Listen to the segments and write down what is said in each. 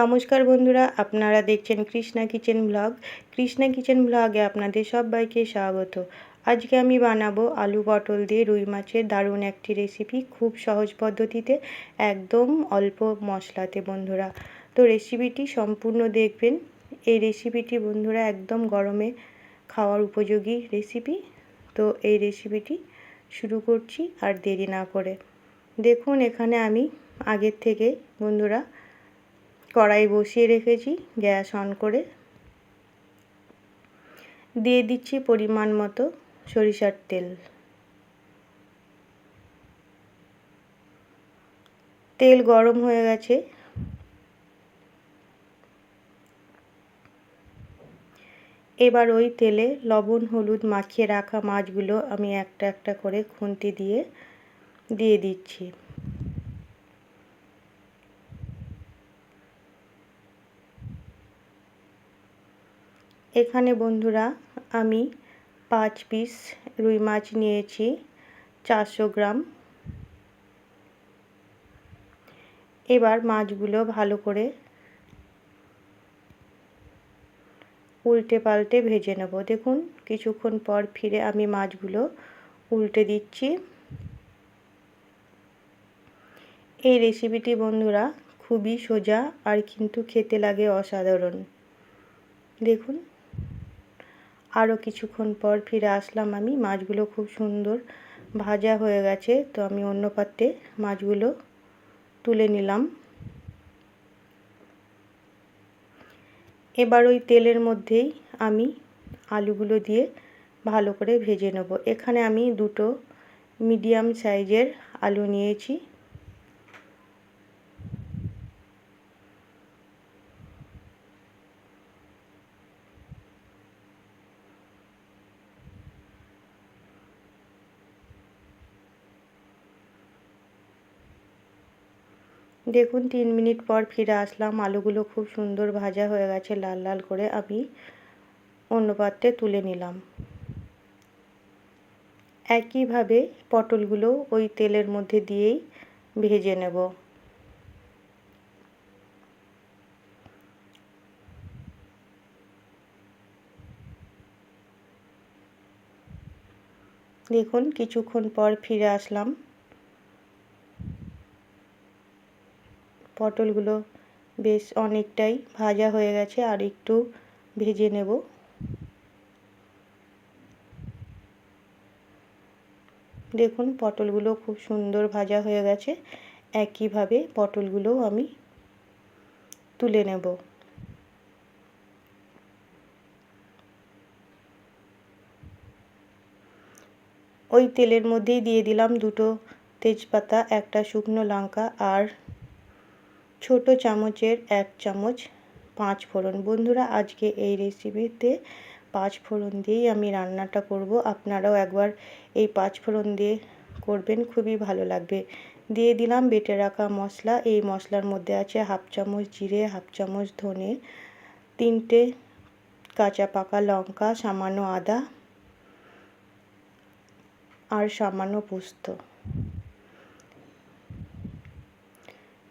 নমস্কার বন্ধুরা, আপনারা দেখছেন Krishna kitchen blog. Krishna kitchen ব্লগে আপনাদের সবাইকে স্বাগত। আজকে আমি বানাবো আলু পটল দিয়ে রুই মাছের দারুণ একটি রেসিপি খুব সহজ পদ্ধতিতে, একদম অল্প মশলাতে বন্ধুরা। তো রেসিপিটি সম্পূর্ণ দেখবেন। এই রেসিপিটি বন্ধুরা একদম গরমে খাওয়ার উপযোগী রেসিপি তো এই রেসিপিটি শুরু করছি আর দেরি না করে। দেখুন, এখানে আমি আগের থেকে বন্ধুরা কড়াই বসিয়ে রেখেছি গ্যাস অন করে। দিয়ে দিচ্ছি পরিমাণ মতো সরিষার তেল। তেল গরম হয়ে গেছে। এবার ওই তেলে লবণ, হলুদ মাখিয়ে রাখা মাছগুলো আমি একটা একটা করে খুন্তি দিয়ে দিয়ে দিচ্ছি। এখানে বন্ধুরা আমি পাঁচ পিস রুই মাছ নিয়েছি, চারশো গ্রাম। এবার মাছগুলো ভালো করে উল্টে পাল্টে ভেজে নেব। দেখুন, কিছুক্ষণ পর ফিরে আমি মাছগুলো উল্টে দিচ্ছি। এই রেসিপিটি বন্ধুরা খুবই সোজা আর কিন্তু খেতে লাগে অসাধারণ। দেখুন আরও কিছুক্ষণ পর ফিরে আসলাম আমি। মাছগুলো খুব সুন্দর ভাজা হয়ে গেছে, তো আমি অন্য পাত্রে মাছগুলো তুলে নিলাম। এবার ওই তেলের মধ্যেই আমি আলুগুলো দিয়ে ভালো করে ভেজে নেব। এখানে আমি দুটো মিডিয়াম সাইজের আলু নিয়েছি। দেখুন, তিন মিনিট পর ফিরে আসলাম। আলুগুলো খুব সুন্দর ভাজা হয়ে গেছে, লাল লাল করে আমি অন্য পাত্রে তুলে নিলাম। একইভাবে পটলগুলো ওই তেলের মধ্যে দিয়েই ভেজে নেব। দেখুন, কিছুক্ষণ পর ফিরে আসলাম। পটলগুলো বেশ অনেকটাই ভাজা হয়ে গেছে, আর একটু ভেজে নেব। দেখুন, পটলগুলো খুব সুন্দর ভাজা হয়ে গেছে। একইভাবে পটলগুলোও আমি তুলে নেব। ওই তেলের মধ্যেই দিয়ে দিলাম দুটো তেজপাতা, একটা শুকনো লঙ্কা আর ছোট চামচের এক চামচ পাঁচ ফোড়ন। বন্ধুরা, আজকে এই রেসিপিতে পাঁচ ফোড়ন দিয়েই আমি রান্নাটা করব। আপনারাও একবার এই পাঁচ ফোড়ন দিয়ে করবেন, খুবই ভালো লাগবে। দিয়ে দিলাম বেটে রাখা মশলা। এই মশলার মধ্যে আছে হাফ চামচ জিরে, হাফ চামচ ধনে, তিনটে কাঁচা পাকা লঙ্কা, সামান্য আদা আর সামান্য পোস্ত।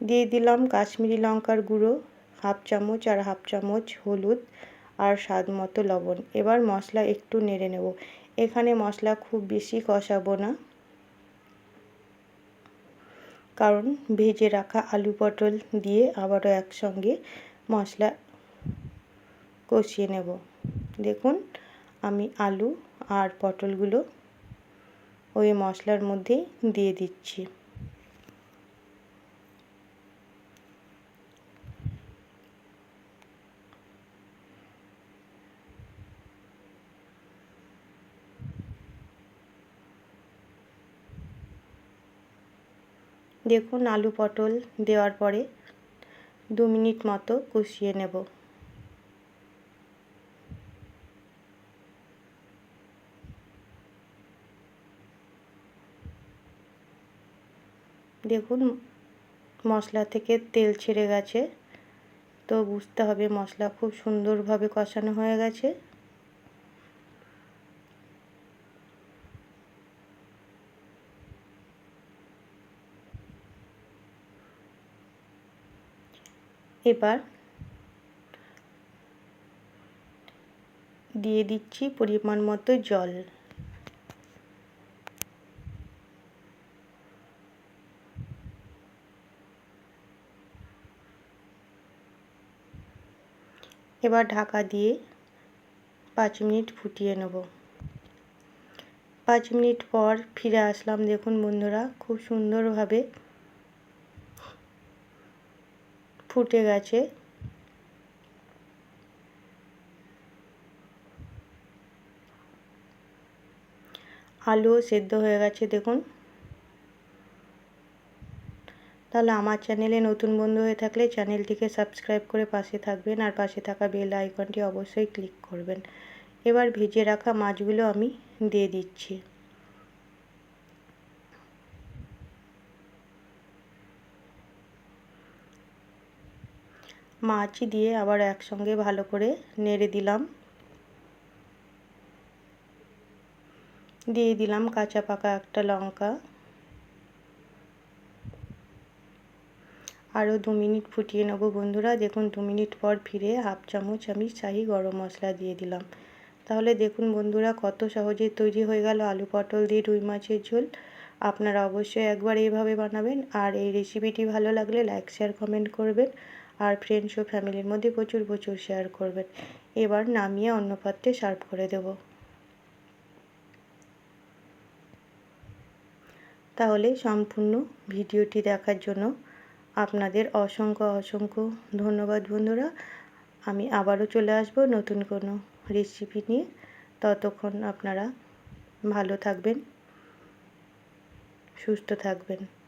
দিয়ে দিলাম কাশ্মীরি লঙ্কার গুঁড়ো, হাফ চামচ আর হাফ চামচ হলুদ আর স্বাদ মতো লবণ। এবার মশলা একটু নেড়ে নেব। এখানে মশলা খুব বেশি কষাবো না, কারণ ভেজে রাখা আলু পটল দিয়ে আবারও একসঙ্গে মশলা কষিয়ে নেব। দেখুন, আমি আলু আর পটলগুলো ওই মশলার মধ্যেই দিয়ে দিচ্ছি। দেখুন আলু পটল দেওয়ার পরে দু মিনিট মতো কষিয়ে নেব। দেখুন মশলা থেকে তেল ছেড়ে গেছে, তো বুঝতে হবে মশলা খুব সুন্দরভাবে কষানো হয়ে গেছে। এবার দিয়ে দিচ্ছি পরিমাণ মতো জল। এবার ঢাকা দিয়ে পাঁচ মিনিট ফুটিয়ে নেব। পাঁচ মিনিট পর ফিরে আসলাম, দেখুন বন্ধুরা, খুব সুন্দরভাবে ফুটে গেছে। আলুও সেদ্ধ হয়ে গেছে, দেখুন। তাহলে আমার চ্যানেলে নতুন বন্ধু হয়ে থাকলে চ্যানেলটিকে সাবস্ক্রাইব করে পাশে থাকবেন আর পাশে থাকা বেল আইকনটি অবশ্যই ক্লিক করবেন। এবার ভেজে রাখা মাছগুলো আমি দিয়ে দিচ্ছি। মাছ দিয়ে আবার একসঙ্গে ভালো করে নেড়ে দিলাম। দিয়ে দিলাম কাঁচা পাকা একটা লঙ্কা। আরও দু মিনিট ফুটিয়ে নেব বন্ধুরা। দেখুন দু মিনিট পর ফিরে হাফ চামচ আমি শাহি গরম মশলা দিয়ে দিলাম। তাহলে দেখুন বন্ধুরা কত সহজে তৈরি হয়ে গেল আলু পটল দিয়ে রুই মাছের ঝোল। আপনারা অবশ্যই একবার এইভাবে বানাবেন। আর এই রেসিপিটি ভালো লাগলে লাইক শেয়ার কমেন্ট করবেন। আর ফ্রেন্ডস ও ফ্যামিলির মধ্যে প্রচুর প্রচুর শেয়ার করবেন। এবার নামিয়ে অন্য পাত্রে সার্ভ করে দেব। তাহলে সম্পূর্ণ ভিডিওটি দেখার জন্য আপনাদের অসংখ্য অসংখ্য ধন্যবাদ বন্ধুরা। আমি আবারও চলে আসব নতুন কোনো রেসিপি নিয়ে। ততক্ষণ আপনারা ভালো থাকবেন, সুস্থ থাকবেন।